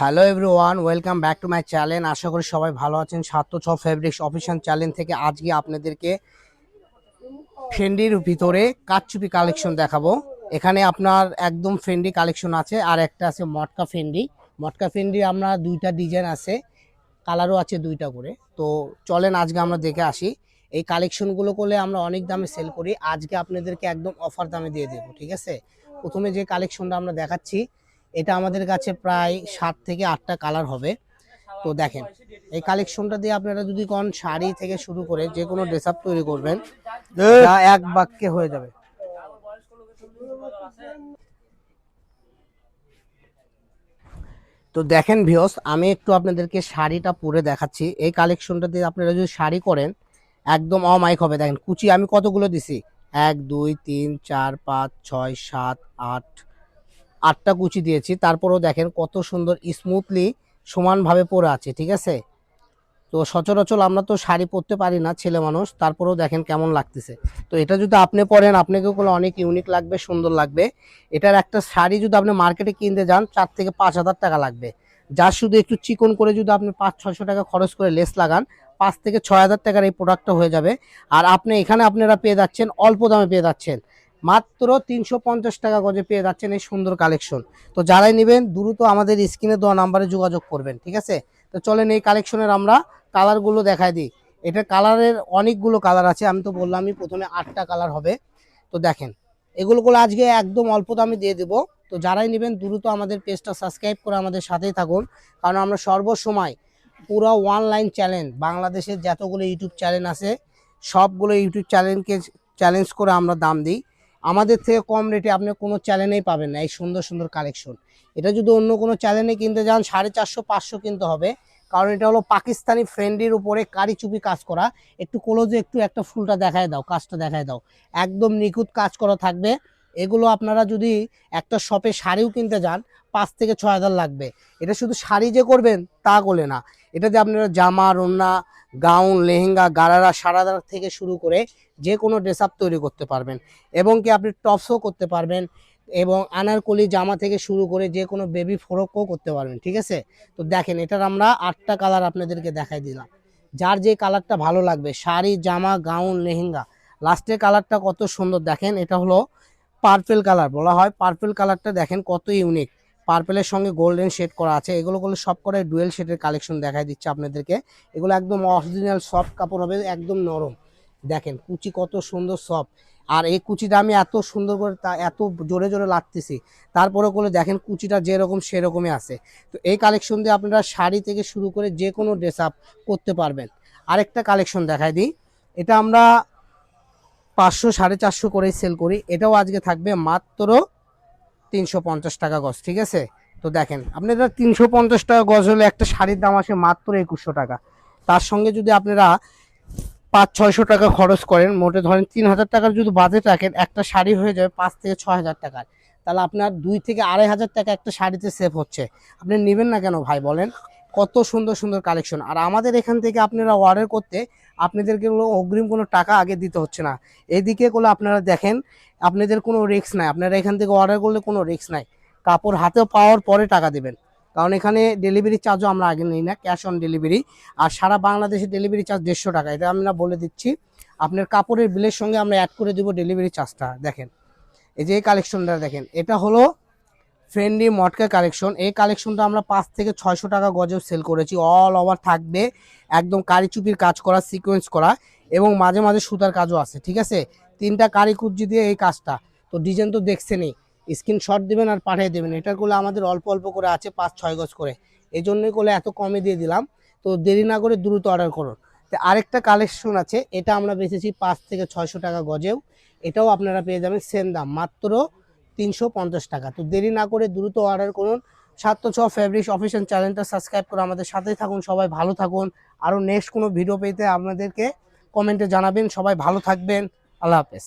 Hello everyone welcome back to my channel আশা করি সবাই ভালো আছেন। সাত ছ ফেব্রিক্স অফিসিয়াল চ্যানেল থেকে আজকে আপনাদেরকে ফেন্ডির ভিতরে কাচচুপি কালেকশন দেখাবো। এখানে আপনার একদম ফেন্ডি কালেকশন আছে, আর একটা আছে মটকা ফেন্ডি মটকা ফেন্ডি আমরা দুইটা ডিজাইন আছে কালারও আছে দুইটা করে। তো চলেন আজকে আমরা দেখে আসি। এই কালেকশনগুলো করলে আমরা অনেক দামে সেল করি। আজকে আপনাদেরকে একদম অফার দামে দিয়ে দেবো, ঠিক আছে? প্রথমে যে কালেকশনটা আমরা দেখাচ্ছি এটা আমাদের কাছে প্রায় সাত থেকে আটটা কালার হবে। তো দেখেন, এই কালেকশনটা দিয়ে আপনারা যদি কোন শাড়ি থেকে শুরু করে যে কোনো ড্রেস আপ তৈরি করবেন যা এক বাক্যে হয়ে যাবে। তো দেখেন ভিওস আমি একটু আপনাদেরকে শাড়িটা পরে দেখাচ্ছি। এই কালেকশনটা দিয়ে আপনারা যদি শাড়ি করেন, একদম অমাইক হবে। দেখেন, কুচি আমি কতগুলো দিছি? এক, দুই, তিন, চার, পাঁচ, ছয়, সাত, আট আটটা কুচি দিয়েছি, তারপরেও দেখেন কত সুন্দর স্মুথলি সমানভাবে পরে আছে, ঠিক আছে? তো সচরাচর আমরা তো শাড়ি পরতে পারি না, ছেলে মানুষ, তারপরেও দেখেন কেমন লাগতেছে। তো এটা যদি আপনি পরেন, আপনাকেও কোনো অনেক ইউনিক লাগবে, সুন্দর লাগবে। এটার একটা শাড়ি যদি আপনি মার্কেটে কিনতে যান, চার থেকে পাঁচ হাজার টাকা লাগবে। যার শুধু একটু চিকন করে যদি আপনি পাঁচ ছশো টাকা খরচ করে লেস লাগান, পাঁচ থেকে ছয় হাজার টাকার এই প্রোডাক্টটা হয়ে যাবে। আর আপনি এখানে আপনারা পেয়ে যাচ্ছেন, অল্প দামে পেয়ে যাচ্ছেন। মাত্র তিনশো পঞ্চাশ টাকা গজে পেয়ে যাচ্ছেন এই সুন্দর কালেকশন তো যারাই নেবেন, দ্রুত আমাদের স্ক্রিনে দেওয়া নাম্বারে যোগাযোগ করবেন, ঠিক আছে? তো চলেন এই কালেকশনের আমরা কালারগুলো দেখাই দিই। এটা কালারের অনেকগুলো কালার আছে, আমি তো বললামই প্রথমে আটটা কালার হবে। তো দেখেন, এগুলোগুলো আজকে একদম অল্প দামে দিয়ে দেবো। তো যারাই নেবেন, দ্রুত আমাদের পেজটা সাবস্ক্রাইব করে আমাদের সাথেই থাকুন। কারণ আমরা সর্বসময় পুরো অনলাইন চ্যানেল বাংলাদেশের যতগুলো ইউটিউব চ্যানেল আছে, সবগুলো ইউটিউব চ্যানেলকে চ্যালেঞ্জ করে আমরা দাম দিই। আমাদের থেকে কম রেটে আপনি কোনো চ্যানেলেই পাবেন না, এই সুন্দর সুন্দর কালেকশন এটা যদি অন্য কোনো চ্যানেলে কিনতে যান, সাড়ে চারশো, পাঁচশো কিনতে হবে। কারণ এটা হলো পাকিস্তানি ফ্রেন্ডির উপরে কারিচুপি কাজ করা। একটু ক্লোজে একটু একটা ফুলটা দেখায় দাও, কাজটা দেখায় দাও। একদম নিখুঁত কাজ করা থাকবে। এগুলো আপনারা যদি একটা শপে শাড়িও কিনতে যান, পাঁচ থেকে ছয় হাজার লাগবে। এটা শুধু শাড়ি যে করবেন, তা করলে না। এটাতে আপনারা জামা, রন্না গাউন, লেহেঙ্গা, গারারা সারাদার থেকে শুরু করে যে কোনো ড্রেস আপ তৈরি করতে পারবেন। এবং কি আপনি টপসও করতে পারবেন এবং আনারকলি জামা থেকে শুরু করে যে কোনো বেবি ফ্রকও করতে পারবেন, ঠিক আছে? তো দেখেন, এটার আমরা আটটা কালার আপনাদেরকে দেখাই দিলাম। যার যে কালারটা ভালো লাগবে, শাড়ি, জামা, গাউন, লেহেঙ্গা লাস্টের কালারটা কত সুন্দর দেখেন, এটা হলো পার্পেল কালার বলা হয় পার্পেল কালারটা দেখেন কত ইউনিক পার্পেলের সঙ্গে গোল্ডেন শেড করা আছে। এগুলো গুলো সব করে ডুয়েল শেডের কালেকশন দেখাই দিচ্ছে আপনাদেরকে। এগুলো একদম অরিজিনাল সফট কাপড় হবে, একদম নরম। দেখেন, কুচি কত সুন্দর সফট আর এই কুচিটা আমি এত সুন্দর করে তা, এত জোরে জোরে লাগতেছি তারপরে করে দেখেন, কুচিটা যেরকম সেরকমই আছে। তো এই কালেকশন দিয়ে আপনারা শাড়ি থেকে শুরু করে যে কোনো ড্রেস আপ করতে পারবেন। আরেকটা কালেকশন দেখাই দিই। এটা আমরা পাঁচশো সাড়ে চারশো করেই সেল করি। এটাও আজকে থাকবে মাত্র তিনশো পঞ্চাশ টাকা গজ, ঠিক আছে? তো দেখেন আপনারা তিনশো পঞ্চাশ টাকা গজ হলে একটা শাড়ির দাম আসে মাত্র একুশশো টাকা। তার সঙ্গে যদি আপনারা পাঁচ, ছয়শো টাকা খরচ করেন, মোটে ধরেন তিন হাজার টাকার যদি বাজেট রাখেন, একটা শাড়ি হয়ে যাবে পাঁচ থেকে ছয় হাজার টাকার। তাহলে আপনার দুই থেকে আড়াই হাজার টাকা একটা শাড়িতে সেভ হচ্ছে। আপনি নেবেন না কেন ভাই, বলেন? কত সুন্দর সুন্দর কালেকশন আর আমাদের এখান থেকে আপনারা অর্ডার করতে আপনাদেরকে অগ্রিম কোনো টাকা আগে দিতে হচ্ছে না। এদিকে করলে আপনারা দেখেন, আপনাদের কোনো রিস্ক নাই। আপনারা এখান থেকে অর্ডার করলে কোনো রিস্ক নাই। কাপড় হাতে পাওয়ার পরে টাকা দেবেন। কারণ এখানে ডেলিভারি চার্জও আমরা আগে নিই না ক্যাশ অন ডেলিভারি আর সারা বাংলাদেশে ডেলিভারি চার্জ দেড়শো টাকা। এটা আমরা বলে দিচ্ছি। আপনার কাপড়ের বিলের সঙ্গে আমরা অ্যাড করে দেবো ডেলিভারি চার্জটা দেখেন, এই যে কালেকশনটা দেখেন, এটা হলো ফ্রেন্ডলি মটকা কালেকশন এই কালেকশনটা আমরা পাঁচ থেকে ছয়শো টাকা গজেও সেল করেছি। অল ওভার থাকবে। একদম কারিচুপির কাজ করা সিকোয়েন্স করা এবং মাঝে মাঝে সুতার কাজও আছে, ঠিক আছে? তিনটা কারি কুচি দিয়ে এই কাজটা। তো ডিজাইন তো দেখছেনই। স্ক্রিনশট দেবেন আর পাঠিয়ে দেবেন। এটার করলে আমাদের অল্প অল্প করে আছে, পাঁচ ছয় গজ করে। এই জন্যই করলে এত কমে দিয়ে দিলাম। তো দেরি না করে দ্রুত অর্ডার করুন। তো আরেকটা কালেকশন আছে। এটা আমরা বেচেছি পাঁচ থেকে ছয়শো টাকা গজেও। এটাও আপনারা পেয়ে যাবেন সেম দাম। মাত্র তিনশো পঞ্চাশ টাকা। তো দেরি না করে দ্রুত অর্ডার করুন। সাত ছ ফেব্রিক্স অফিসিয়াল চ্যানেলটা সাবস্ক্রাইব করে আমাদের সাথেই থাকুন। সবাই ভালো থাকুন। আরও নেক্সট কোনো ভিডিও পেতে আপনাদেরকে কমেন্টে জানাবেন। সবাই ভালো থাকবেন। আল্লাহ হাফেজ।